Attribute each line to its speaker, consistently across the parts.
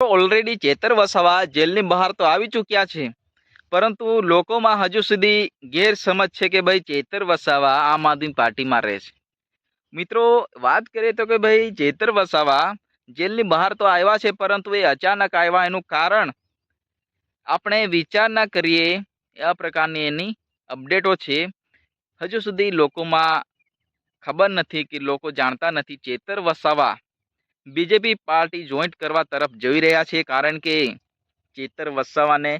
Speaker 1: Already Chaitar Vasava જેલની બહાર તો આવી ચૂક્યા છે. પરંતુ લોકોમાં હજુ સુધી ગેરસમજ છે કે ભાઈ ચેતર વસાવા આમ આદમી પાર્ટીમાં રહે છે. મિત્રો, વાત કરીએ તો કે ભાઈ ચેતર વસાવા જેલની બહાર તો આવ્યા છે, પરંતુ એ અચાનક આવ્યા એનું કારણ આપણે વિચાર ના કરીએ. આ પ્રકારની એની અપડેટો છે. હજુ સુધી લોકોમાં ખબર નથી કે લોકો જાણતા નથી Chaitar Vasava BJP party joint કરવા તરફ જઈ રહ્યા છે કારણ કે ચેતર વસાવાને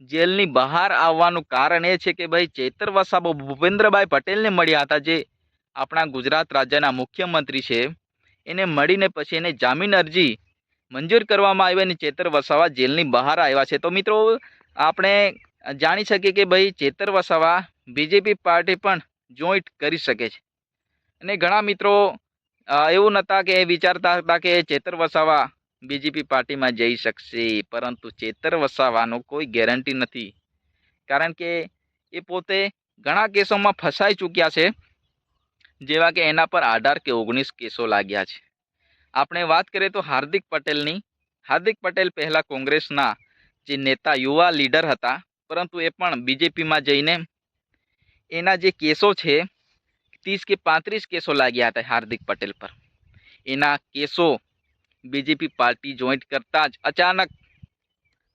Speaker 1: જેલની બહાર આવવાનું કારણ એ છે કે ભાઈ ચેતર વસાવા ભૂપેન્દ્રભાઈ પટેલને મળ્યા હતા જે આપણા ગુજરાત રાજ્યના મુખ્યમંત્રી છે. એને મળીને પછી એને જામીન અરજી મંજૂર કરવામાં આવી અને ચેતર વસાવા જેલની બહાર આવ્યા છે. તો મિત્રો, આપણે જાણી શકીએ કે ભાઈ ચેતર વસાવા બીજેપી પાર્ટી પણ જોઈન્ટ કરી શકે છે. અને ઘણા મિત્રો એવું નહોતા કે એ વિચારતા હતા કે ચેતર વસાવા બીજેપી પાર્ટીમાં જઈ શકશે, પરંતુ ચેતર વસાવાનો કોઈ ગેરંટી નથી. કારણ કે એ પોતે ઘણા કેસોમાં ફસાઈ ચૂક્યા છે, જેવા કે એના પર અઢાર કે ઓગણીસ કેસો લાગ્યા છે. આપણે વાત કરીએ તો હાર્દિક પટેલની. હાર્દિક પટેલ પહેલાં કોંગ્રેસના જે નેતા, યુવા લીડર હતા, પરંતુ એ પણ બીજેપીમાં જઈને એના જે કેસો છે ત્રીસ કે પાંત્રીસ કેસો લાગ્યા હતા હાર્દિક પટેલ પર એના કેસો બીજેપી પાર્ટી જોઈન્ટ કરતાં જ અચાનક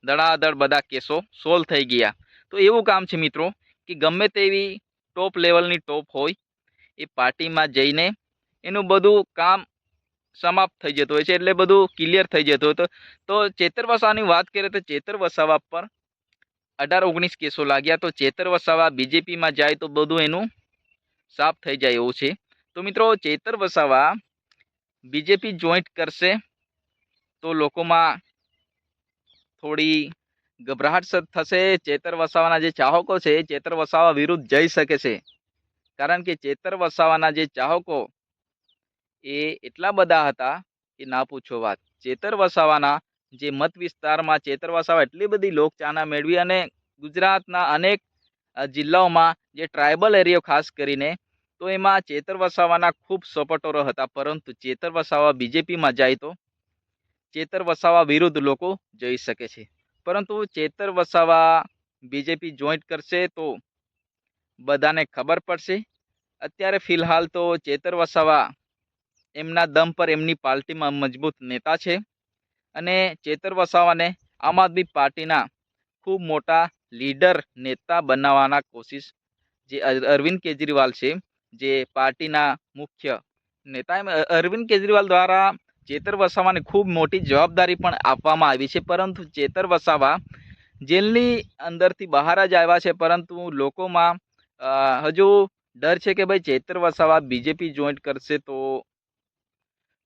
Speaker 1: ધડાધડ બધા કેસો સોલ્વ થઈ ગયા તો એવું કામ છે મિત્રો કે ગમે તેવી ટોપ લેવલની ટોપ હોય એ પાર્ટીમાં જઈને એનું બધું કામ સમાપ્ત થઈ જતું હોય છે, એટલે બધું ક્લિયર થઈ જતું હોય. તો ચેતર વસાવાની વાત કરીએ તો ચેતર વસાવા પર અઢાર ઓગણીસ કેસો લાગ્યા. તો ચેતર વસાવા બીજેપીમાં જાય તો બધું એનું સાફ થઈ જાય એવું છે. તો મિત્રો ચેતર વસાવા બીજેપી જોઈન્ટ કરશે. તો લોકોમાં થોડી ગભરાટ સ- થશે. ચેતર વસાવાના જે ચાહકો છે, ચેતર વસાવા વિરુદ્ધ જઈ શકે છે. કારણ કે ચેતર વસાવાના જે ચાહકો એ એટલા બધા હતા કે ના પૂછો વાત. ચેતર વસાવાના જે મત વિસ્તારમાં ચેતર વસાવા એટલી બધી લોકચાહના મેળવી અને ગુજરાતના અનેક જિલ્લાઓમાં જે ટ્રાઇબલ એરિયો ખાસ કરીને, તો એમાં ચેતર વસાવાના ખૂબ સપોર્ટરો હતા. પરંતુ ચેતર વસાવા બીજેપીમાં જાય તો ચેતર વસાવા વિરુદ્ધ લોકો જઈ શકે છે. પરંતુ ચેતર વસાવા બીજેપી જોઈન્ટ કરશે તો બધાને ખબર પડશે. અત્યારે ફિલહાલ તો ચેતર વસાવા એમના દમ પર એમની પાર્ટીમાં મજબૂત નેતા છે. અને ચેતર વસાવાને આમ આદમી પાર્ટીના ખૂબ મોટા લીડર નેતા બનાવવાના કોશિશ જે અરવિંદ કેજરીવાલ છે, જે પાર્ટીના મુખ્ય નેતા. એમ અરવિંદ કેજરીવાલ દ્વારા ચેતર વસાવાને ખૂબ મોટી જવાબદારી પણ આપવામાં આવી છે, પરંતુ ચેતર વસાવા જેલની અંદરથી બહાર જ આવ્યા છે, પરંતુ લોકોમાં હજુ ડર છે કે ભાઈ ચેતર વસાવા બીજેપી જોઈન્ટ કરશે તો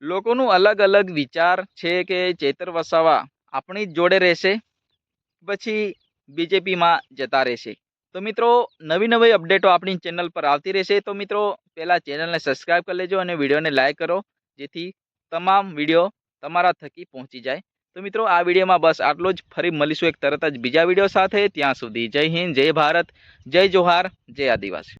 Speaker 1: લોકોનું અલગ અલગ વિચાર છે કે ચેતર વસાવા આપણી જ જોડે રહેશે. પછી બીજેપીમાં જતા રહેશે. તો મિત્રો, નવી નવી અપડેટો આપણી ચેનલ પર આવતી રહેશે. તો મિત્રો પહેલાં ચેનલને સબસ્ક્રાઈબ કરી લેજો અને વિડીયોને લાઇક કરો, જેથી તમામ વીડિયો તમારા થકી પહોંચી જાય. તો મિત્રો, આ વિડીયોમાં બસ આટલો જ. ફરી મળીશું એક તરત જ બીજા વીડિયો સાથે. ત્યાં સુધી જય હિન્દ, જય ભારત, જય જોહાર, જય આદિવાસી.